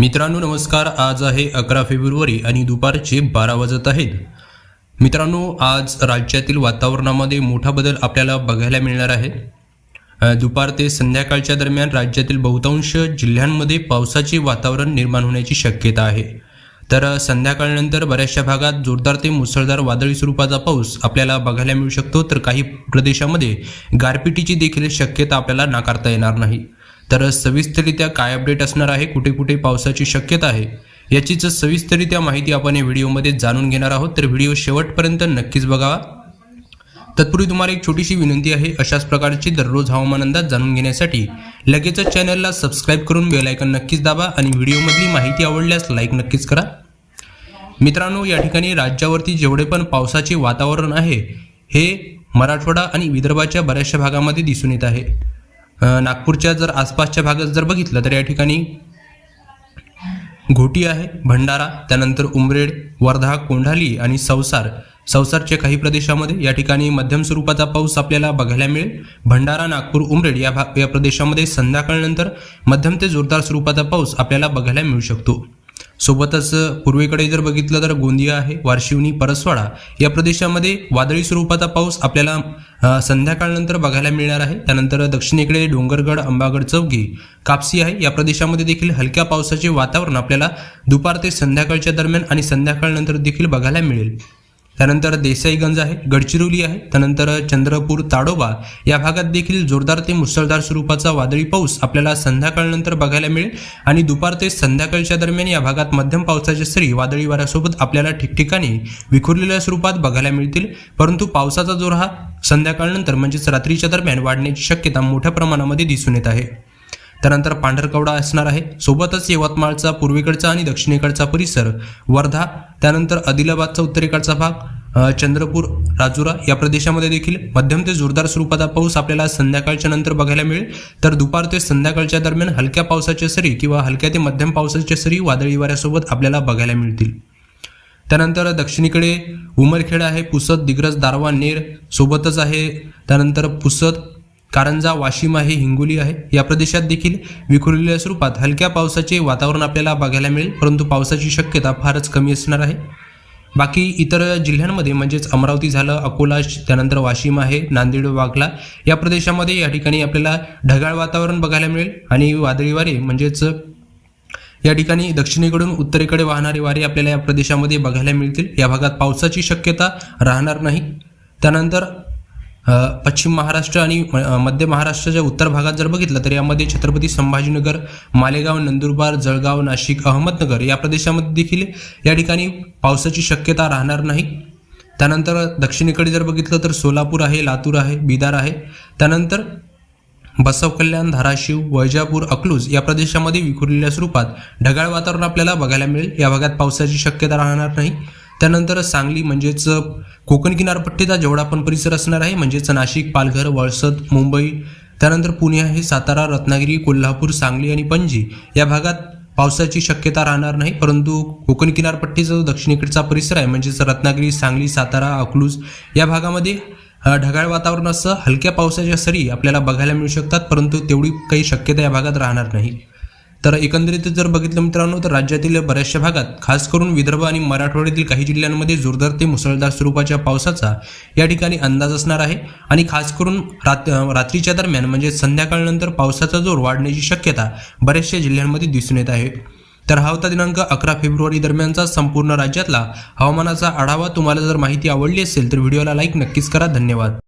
मित्रांनो नमस्कार. आज आहे अकरा फेब्रुवारी आणि दुपारचे बारा वाजत आहेत. मित्रांनो आज राज्यातील वातावरणामध्ये मोठा बदल आपल्याला बघायला मिळणार आहे. दुपार ते संध्याकाळच्या दरम्यान राज्यातील बहुतांश जिल्ह्यांमध्ये पावसाचे वातावरण निर्माण होण्याची शक्यता आहे. तर संध्याकाळनंतर बऱ्याचशा भागात जोरदार ते मुसळधार वादळी स्वरूपाचा पाऊस आपल्याला बघायला मिळू शकतो. तर काही प्रदेशामध्ये गारपिटीची देखील शक्यता आपल्याला नाकारता येणार नाही. तर सविस्तररित्या काय अपडेट असणार आहे कुठे कुठे पावसाची शक्यता आहे याचीच सविस्तररित्या माहिती आपण या व्हिडिओमध्ये जाणून घेणार आहोत तर व्हिडिओ शेवटपर्यंत नक्कीच बघावा तत्पूर्वी तुम्हाला एक छोटीशी विनंती आहे अशाच प्रकारची दररोज हवामान अंदाज जाणून घेण्यासाठी लगेचच चॅनलला सबस्क्राईब करून बेल आयकन नक्कीच दाबा आणि व्हिडिओमधली माहिती आवडल्यास लाईक नक्कीच करा. मित्रांनो या ठिकाणी राज्यावरती जेवढे पण पावसाचे वातावरण आहे हे मराठवाडा आणि विदर्भाच्या बऱ्याचशा भागामध्ये दिसून येत आहे. नागपूरच्या जर आसपासच्या भागात जर बघितलं तर या ठिकाणी घोटी आहे भंडारा त्यानंतर उमरेड वर्धा कोंढाली आणि संसार संसारच्या काही प्रदेशामध्ये या ठिकाणी मध्यम स्वरूपाचा पाऊस आपल्याला बघायला मिळेल. भंडारा नागपूर उमरेड या भाग या प्रदेशामध्ये संध्याकाळनंतर मध्यम ते जोरदार स्वरूपाचा पाऊस आपल्याला बघायला मिळू शकतो. सोबतच पूर्वेकडे जर बघितलं तर गोंदिया आहे वारशिवनी परसवाडा या प्रदेशामध्ये वादळी स्वरूपाचा पाऊस आपल्याला संध्याकाळनंतर बघायला मिळणार आहे. त्यानंतर दक्षिणेकडे डोंगरगड अंबागड चौकी कापसी आहे. या प्रदेशामध्ये देखील हलक्या पावसाचे वातावरण आपल्याला दुपार ते संध्याकाळच्या दरम्यान आणि संध्याकाळनंतर देखील बघायला मिळेल. त्यानंतर देसाईगंज आहे गडचिरोली आहे त्यानंतर चंद्रपूर ताडोबा या भागात देखील जोरदार ते मुसळधार स्वरूपाचा वादळी पाऊस आपल्याला संध्याकाळनंतर बघायला मिळेल. आणि दुपार ते संध्याकाळच्या दरम्यान या भागात मध्यम पावसाच्या सरी वादळी वाऱ्यासोबत आपल्याला ठिकठिकाणी विखुरलेल्या स्वरूपात बघायला मिळतील. परंतु पावसाचा जोर हा संध्याकाळनंतर म्हणजेच रात्रीच्या दरम्यान वाढण्याची शक्यता मोठ्या प्रमाणामध्ये दिसून येत आहे. त्यानंतर पांढरकवडा असणार आहे. सोबतच यवतमाळचा पूर्वेकडचा आणि दक्षिणेकडचा परिसर वर्धा त्यानंतर आदिलाबादचा उत्तरेकडचा भाग चंद्रपूर राजुरा या प्रदेशामध्ये देखील मध्यम ते जोरदार स्वरूपाचा पाऊस आपल्याला संध्याकाळच्या नंतर बघायला मिळेल. तर दुपार ते संध्याकाळच्या दरम्यान हलक्या पावसाच्या सरी किंवा हलक्या ते मध्यम पावसाच्या सरी वादळी वाऱ्यासोबत आपल्याला बघायला मिळतील. त्यानंतर दक्षिणेकडे उमरखेड आहे पुसद दिग्रज दारवा नेर सोबतच आहे. त्यानंतर पुसद कारंजा वाशिम आहे हिंगोली आहे. या प्रदेशात देखील विखुरलेल्या स्वरूपात हलक्या पावसाचे वातावरण आपल्याला बघायला मिळेल. परंतु पावसाची शक्यता फारच कमी असणार आहे. बाकी इतर जिल्ह्यांमध्ये म्हणजेच अमरावती झालं अकोला त्यानंतर वाशिम आहे नांदेड वाघला या प्रदेशामध्ये या ठिकाणी आपल्याला ढगाळ वातावरण बघायला मिळेल. आणि वादळी वारे म्हणजेच या ठिकाणी दक्षिणेकडून उत्तरेकडे वाहणारे वारे आपल्याला या प्रदेशामध्ये बघायला मिळतील. या भागात पावसाची शक्यता राहणार नाही. त्यानंतर पश्चिम महाराष्ट्र आणि म- मध्य महाराष्ट्राच्या उत्तर भागात जर बघितलं तर यामध्ये छत्रपती संभाजीनगर मालेगाव नंदुरबार जळगाव नाशिक अहमदनगर या प्रदेशामध्ये देखील या ठिकाणी पावसाची शक्यता राहणार नाही. त्यानंतर दक्षिणेकडे जर बघितलं तर सोलापूर आहे लातूर आहे बिदार आहे. त्यानंतर बसवकल्याण धाराशिव वैजापूर अकलूज या प्रदेशामध्ये विखुरलेल्या स्वरूपात ढगाळ वातावरण आपल्याला बघायला मिळेल. या भागात पावसाची शक्यता राहणार नाही. त्यानंतर सांगली म्हणजेच कोकण किनारपट्टीचा जेवढा पण परिसर असणार आहे म्हणजेच नाशिक पालघर वळसद मुंबई त्यानंतर पुणे आहे सातारा रत्नागिरी कोल्हापूर सांगली आणि पणजी. या भागात पावसाची शक्यता राहणार नाही परंतु कोकण किनारपट्टीचा जो दक्षिणेकडचा परिसर आहे म्हणजेच रत्नागिरी सांगली सातारा अकलूज या भागामध्ये ढगाळ वातावरण असं हलक्या पावसाच्या सरी आपल्याला बघायला मिळू शकतात परंतु तेवढी काही शक्यता या भागात राहणार नाही. तर एकंदरीत जर बघितलं मित्रांनो तर राज्यातील बऱ्याचशा भागात खास करून विदर्भ आणि मराठवाड्यातील काही जिल्ह्यांमध्ये जोरदार ते मुसळधार स्वरूपाच्या पावसाचा या ठिकाणी अंदाज असणार आहे. आणि खास करून रात रात्रीच्या दरम्यान म्हणजे संध्याकाळनंतर पावसाचा जोर वाढण्याची शक्यता बऱ्याचशा जिल्ह्यांमध्ये दिसून येत आहे. तर हा होता दिनांक अकरा फेब्रुवारी दरम्यानचा संपूर्ण राज्यातला हवामानाचा आढावा. तुम्हाला जर माहिती आवडली असेल तर व्हिडिओला लाईक नक्कीच करा. धन्यवाद.